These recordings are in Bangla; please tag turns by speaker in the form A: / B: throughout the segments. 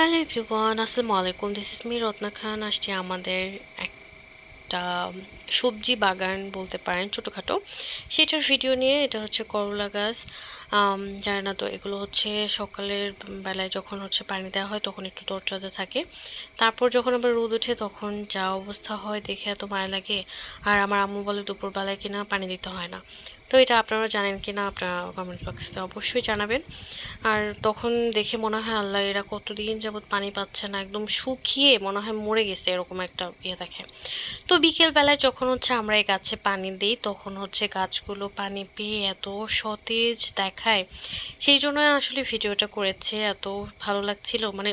A: হ্যালো এভরিওয়ান আসসালামু আলাইকুম this is me Ratna Khan আসছি আমাদের একটা সবজি বাগান বলতে পারেন, ছোটোখাটো। সেটার ভিডিও নিয়ে এটা হচ্ছে করলা গাছ। জানে না তো, এগুলো হচ্ছে সকালের বেলায় যখন হচ্ছে পানি দেওয়া হয় তখন একটু তরতাজা থাকে। তারপর যখন আবার রোদ ওঠে তখন যা অবস্থা হয় দেখে এত মায়া লাগে। আর আমার আম্মু বলে দুপুরবেলায় কিনা পানি দিতে হয় না। তো এটা আপনারা জানেন কি না আপনারা কমেন্ট বক্সে অবশ্যই জানাবেন। আর তখন দেখে মনে হয় আল্লাহ, এরা কতদিন যাবত পানি পাচ্ছে না, একদম শুকিয়ে মনে হয় মরে গেছে, এরকম একটা ইয়ে দেখে। তো বিকেল বেলায় যখন হচ্ছে আমরা এই গাছে পানি দিই, তখন হচ্ছে গাছগুলো পানি পেয়ে এত সতেজ দেখায়। সেই জন্য আসলে ভিডিওটা করেছে, এত ভালো লাগছিল। মানে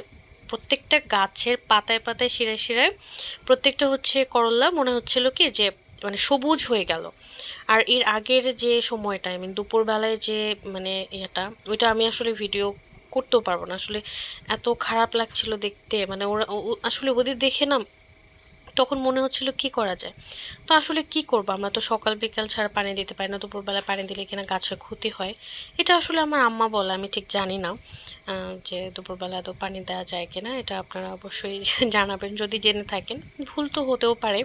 A: প্রত্যেকটা গাছের পাতায় পাতায় শিরায় শিরায় প্রত্যেকটা হচ্ছে করলা, মনে হচ্ছিল কি যে মানে সবুজ হয়ে গেল। আর এর আগের যে সময়টা আই মিন দুপুরবেলায় যে মানে ইয়েটা, ওইটা আমি আসলে ভিডিও করতেও পারব না। আসলে এত খারাপ লাগছিল দেখতে মানে ওরা আসলে ওদের দেখে না তখন মনে হচ্ছিল কি করা যায়? তো আসলে কি করব? আমরা তো সকাল বিকাল ছাড়া পানি দিতে পারি না, দুপুরবেলা পানি দিলে কিনা গাছের ক্ষতি হয়। এটা আসলে আমার আম্মা বলে, আমি ঠিক জানি না যে দুপুরবেলা তো পানি দেওয়া যায় কিনা, এটা আপনারা অবশ্যই জানাবেন, যদি জেনে থাকেন। ভুল তো হতেও পারে।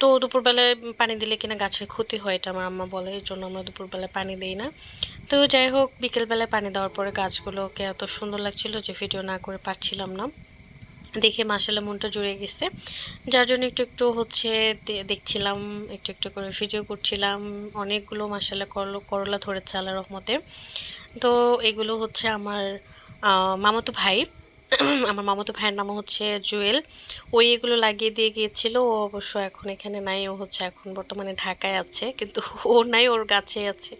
A: তো দুপুরবেলায় পানি দিলে কিনা গাছের ক্ষতি হয়, এটা আমার আম্মা বলে, এর জন্য আমরা দুপুরবেলায় পানি দিই না। তো যাই হোক, বিকেলবেলায় পানি দেওয়ার পরে গাছগুলোকে এত সুন্দর লাগছিল যে ভিডিও না করে পারছিলাম না। দেখে মাসালা মনটা জুড়ে গেছে। যার জন্য একটু একটু হচ্ছে দেখছিলাম, একটু একটু করে ভিডিও করছিলাম। অনেকগুলো মাসালা করল, করলা ধরেছে আল্লাহ রহমতে। তো এগুলো হচ্ছে আমার মামাতো ভাই। আমার মামাতো ভাইয়ের নাম হচ্ছে জুয়েল। ওই এগুলো লাগিয়ে দিয়ে গিয়েছিল। ও অবশ্য এখন এখানে নাই। ও হচ্ছে এখন বর্তমানে ঢাকায় আছে। কিন্তু ও নাই, ওর গাছে আছে।